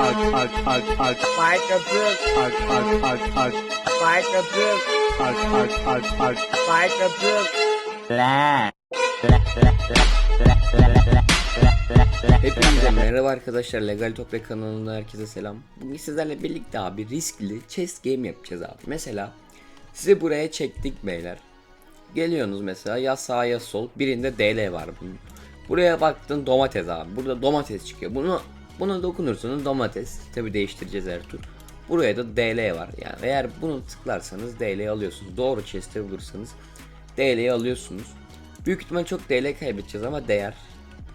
Ark ark ark ark Fight yapıyoruz. ark ark ark ark Fight yapıyoruz. ark ark ark ark Fight yapıyoruz. Hepinize merhaba arkadaşlar Legal Toprak kanalında herkese selam. Bugün sizlerle birlikte abi riskli chess game yapacağız abi. Mesela sizi buraya çektik beyler. Geliyorsunuz mesela ya sağ ya sol birinde DL var bunun. Buraya baktın domates abi. Burada domates çıkıyor. Bunu buna dokunursanız domates. Tabi değiştireceğiz her tur. Buraya da DL var. Yani eğer bunu tıklarsanız DL alıyorsunuz. Doğru chest'e bulursanız DL'yi alıyorsunuz. Büyük ihtimal çok DL kaybedeceğiz ama değer.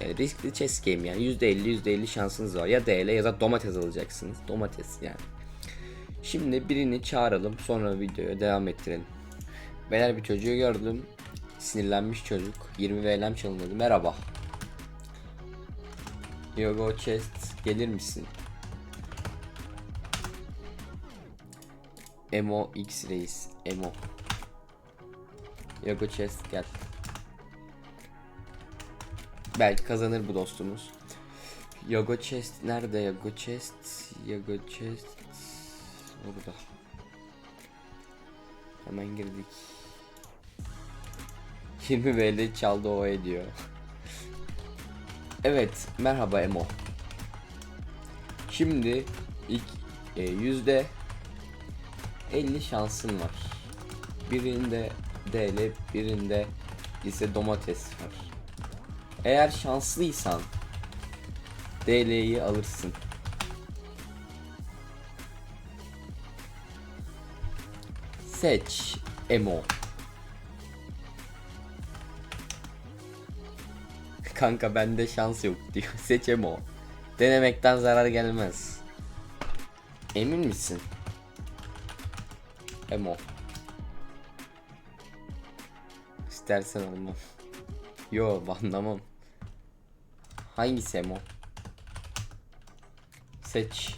Yani riskli chess game yani %50 %50 şansınız var. Ya DL ya da domates alacaksınız. Domates yani. Şimdi birini çağıralım sonra videoya devam ettirelim. Beyler bir çocuğu gördüm. Sinirlenmiş çocuk. 20 VLM çalındı. Merhaba. Yogo Chest gelir misin? Emo X Reis. Emo. Yogo Chest gel. Belki kazanır bu dostumuz. Yogo Chest nerede Yogo Chest? Yogo Chest burada. Hemen girdik. 20 VL çaldı o ediyor. Evet, merhaba Emo. Şimdi ilk e, yüzde 50 şansın var. Birinde DL, birinde ise domates var. Eğer şanslıysan DL'yi alırsın. Seç Emo. Kanka bende şans yok diyor. Seç Emo. Denemekten zarar gelmez. Emin misin? Emo. İstersen almam. Yo banlamam. Hangisi Emo? Seç.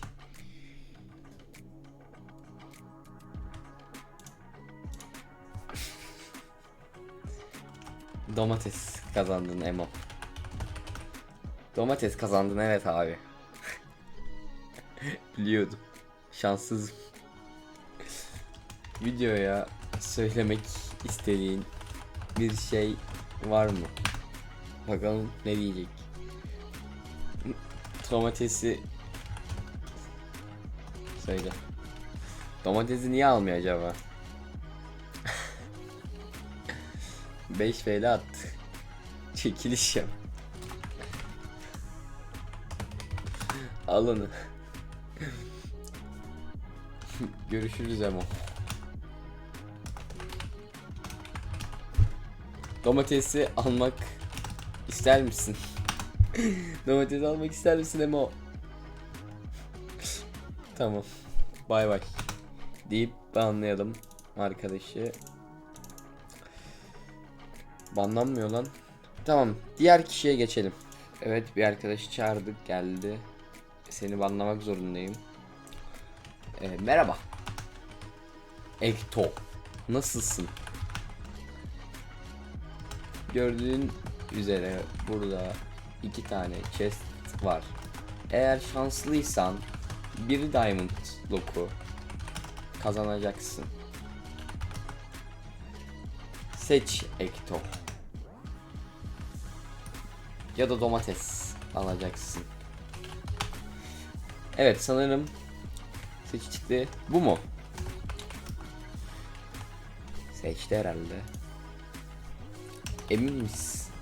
Domates kazandın Emo. Domates kazandın evet abi. Biliyordum. Şanssızım. Videoya söylemek istediğin bir şey var mı? Bakalım ne diyecek. Domatesi söyle. Domatesi niye almıyor acaba? 5 TL attı. Çekiliş yap. Al onu. Görüşürüz ama. Domatesi almak ister misin? Domates almak ister misin Emo? tamam. Bay bay. Deyip banlayalım arkadaşı. Banlanmıyor lan. Tamam. Diğer kişiye geçelim. Evet bir arkadaşı çağırdık geldi. Seni banlamak zorundayım. Ee, merhaba. Ekto. Nasılsın? Gördüğün üzere burada iki tane chest var. Eğer şanslıysan bir diamond loku kazanacaksın. Seç Ekto. Ya da domates alacaksın. Evet sanırım seçti. Bu mu? Seçti herhalde. Emin misin?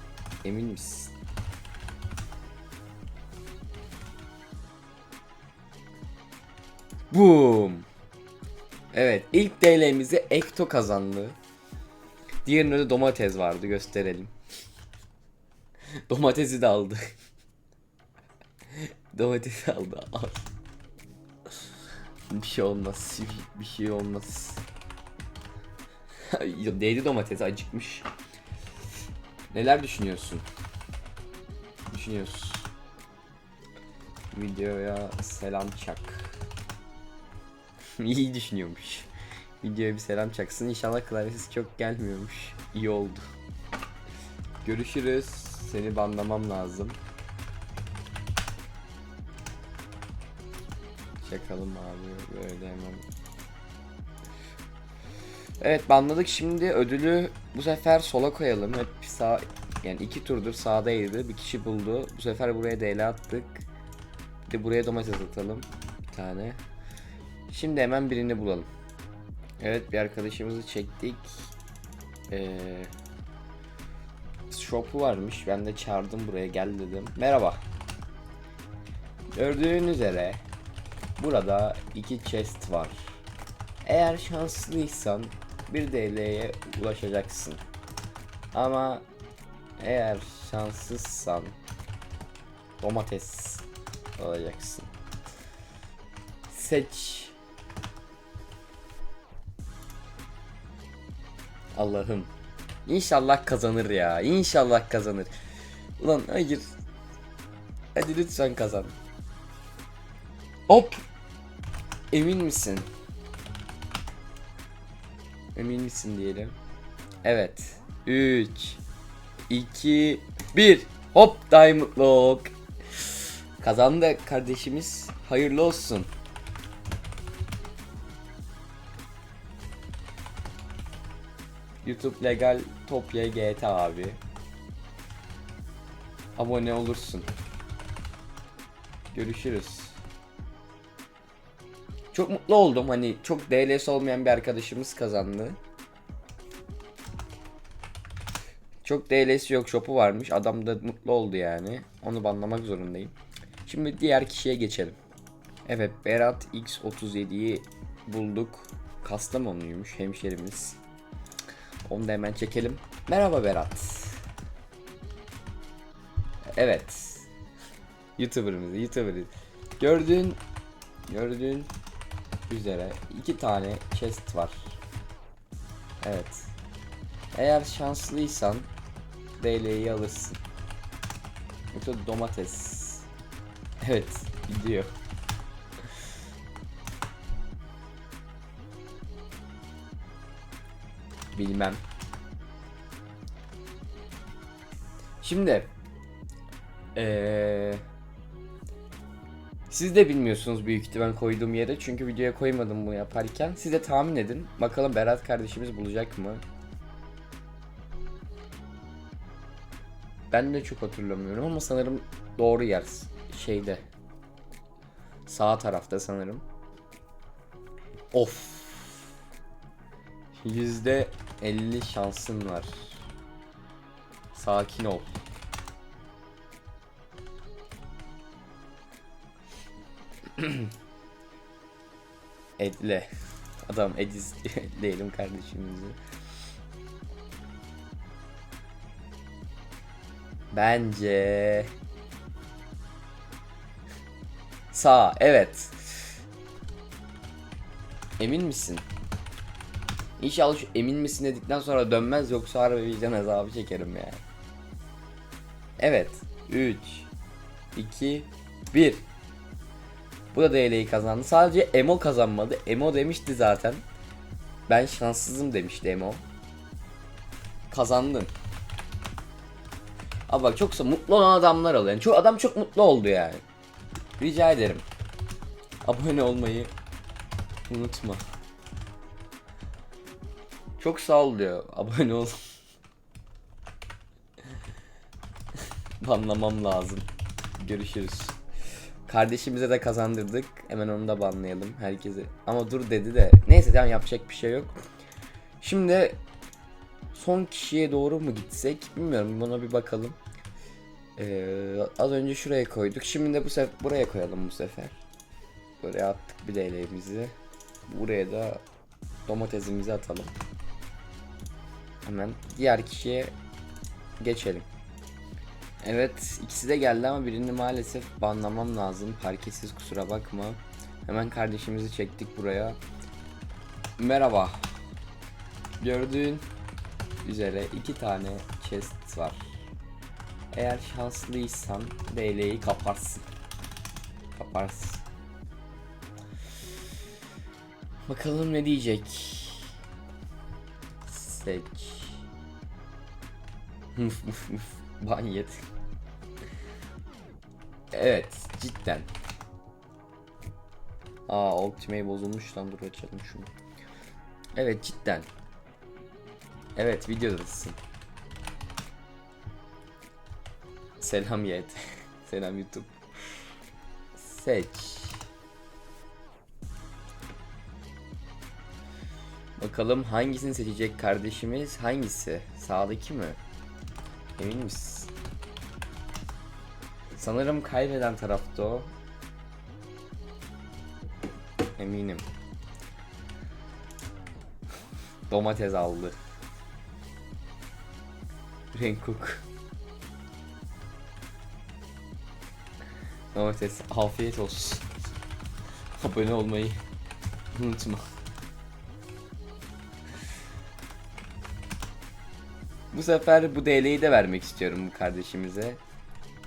Emin misin? Boom. Evet ilk DL'mizi Ekto kazandı. Diğerinde de domates vardı gösterelim. Domatesi de aldı. Domatesi aldı. Al. Bir şey olmaz. Bir şey olmaz. Değdi domates acıkmış. Neler düşünüyorsun? Düşünüyorsun. Videoya selam çak. İyi düşünüyormuş. Videoya bir selam çaksın. İnşallah klavyesi çok gelmiyormuş. İyi oldu. Görüşürüz. Seni banlamam lazım. Yakalım abi böyle hemen. Evet banladık şimdi ödülü bu sefer sola koyalım. Hep sağ yani iki turdur sağdaydı. Bir kişi buldu. Bu sefer buraya DL attık. Bir de buraya domates atalım. Bir tane. Şimdi hemen birini bulalım. Evet bir arkadaşımızı çektik. Ee, shop'u varmış. Ben de çağırdım buraya gel dedim. Merhaba. Gördüğün üzere burada iki chest var. Eğer şanslıysan bir DL'ye ulaşacaksın. Ama eğer şanssızsan domates alacaksın. Seç. Allah'ım. İnşallah kazanır ya. İnşallah kazanır. Ulan hayır. Hadi lütfen kazan. Hop. Emin misin? Emin misin diyelim. Evet. 3 2 1 Hop Diamond Lock. Kazandı kardeşimiz. Hayırlı olsun. YouTube legal Topya GT abi. Abone olursun. Görüşürüz. Çok mutlu oldum. Hani çok DLS olmayan bir arkadaşımız kazandı. Çok DLS yok shop'u varmış. Adam da mutlu oldu yani. Onu banlamak zorundayım. Şimdi diğer kişiye geçelim. Evet Berat X37'yi bulduk. Kastamonu'ymuş hemşerimiz. Onu da hemen çekelim. Merhaba Berat. Evet. YouTuber'ımız, YouTuber'ız. Gördüğün gördüğün üzere iki tane chest var. Evet. Eğer şanslıysan DL'yi alırsın. Yoksa domates. Evet, gidiyor. Bilmem. Şimdi eee siz de bilmiyorsunuz büyük ihtimal koyduğum yere çünkü videoya koymadım bunu yaparken. Siz de tahmin edin. Bakalım Berat kardeşimiz bulacak mı? Ben de çok hatırlamıyorum ama sanırım doğru yer şeyde. Sağ tarafta sanırım. Of. Yüzde 50 şansın var. Sakin ol. Edle. Adam Ediz diyelim kardeşimizi. Bence sağ evet. Emin misin? İnşallah şu emin misin dedikten sonra dönmez yoksa harbi vicdan azabı çekerim yani. Evet. 3 2 1 Bu da DL'yi kazandı. Sadece Emo kazanmadı. Emo demişti zaten. Ben şanssızım demişti Emo. Kazandın. Abi bak çoksa mutlu olan adamlar oluyor. Yani çok adam çok mutlu oldu yani. Rica ederim. Abone olmayı unutma. Çok sağ ol diyor. Abone ol. Banlamam lazım. Görüşürüz. Kardeşimize de kazandırdık. Hemen onu da banlayalım herkese. Ama dur dedi de. Neyse tamam yapacak bir şey yok. Şimdi son kişiye doğru mu gitsek bilmiyorum buna bir bakalım. Ee, az önce şuraya koyduk. Şimdi de bu sefer buraya koyalım bu sefer. Buraya attık bir DL'mizi. Buraya da domatesimizi atalım. Hemen diğer kişiye geçelim. Evet ikisi de geldi ama birini maalesef banlamam lazım. Parkesiz kusura bakma. Hemen kardeşimizi çektik buraya. Merhaba. Gördüğün üzere iki tane chest var. Eğer şanslıysan DL'yi kaparsın. Kaparsın. Bakalım ne diyecek. Seç. Muf muf. Ban yedi. Evet cidden. Aa Ultimate bozulmuş lan dur açalım şunu. Evet cidden. Evet videodasın. Selam Yet. Selam YouTube. Seç. Bakalım hangisini seçecek kardeşimiz? Hangisi? Sağdaki mi? Emin misin? Sanırım kaybeden tarafta o. Eminim. Domates aldı. Renkuk. Domates afiyet olsun. Abone olmayı unutma. Bu sefer bu DL'yi de vermek istiyorum bu kardeşimize.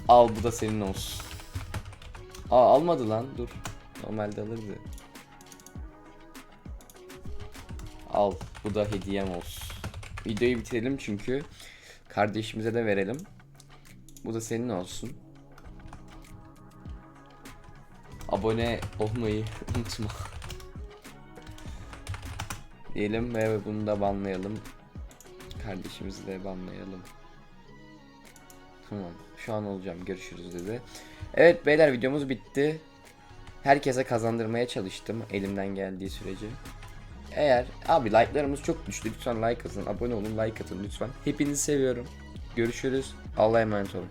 Al bu da senin olsun. Aa almadı lan dur. Normalde alırdı. Al bu da hediyem olsun. Videoyu bitirelim çünkü kardeşimize de verelim. Bu da senin olsun. Abone olmayı unutma. Diyelim ve bunu da banlayalım. Kardeşimizi de banlayalım. Tamam. Şu an olacağım. Görüşürüz dedi. Evet beyler videomuz bitti. Herkese kazandırmaya çalıştım elimden geldiği sürece. Eğer abi like'larımız çok düştü. Lütfen like atın, abone olun, like atın lütfen. Hepinizi seviyorum. Görüşürüz. Allah'a emanet olun.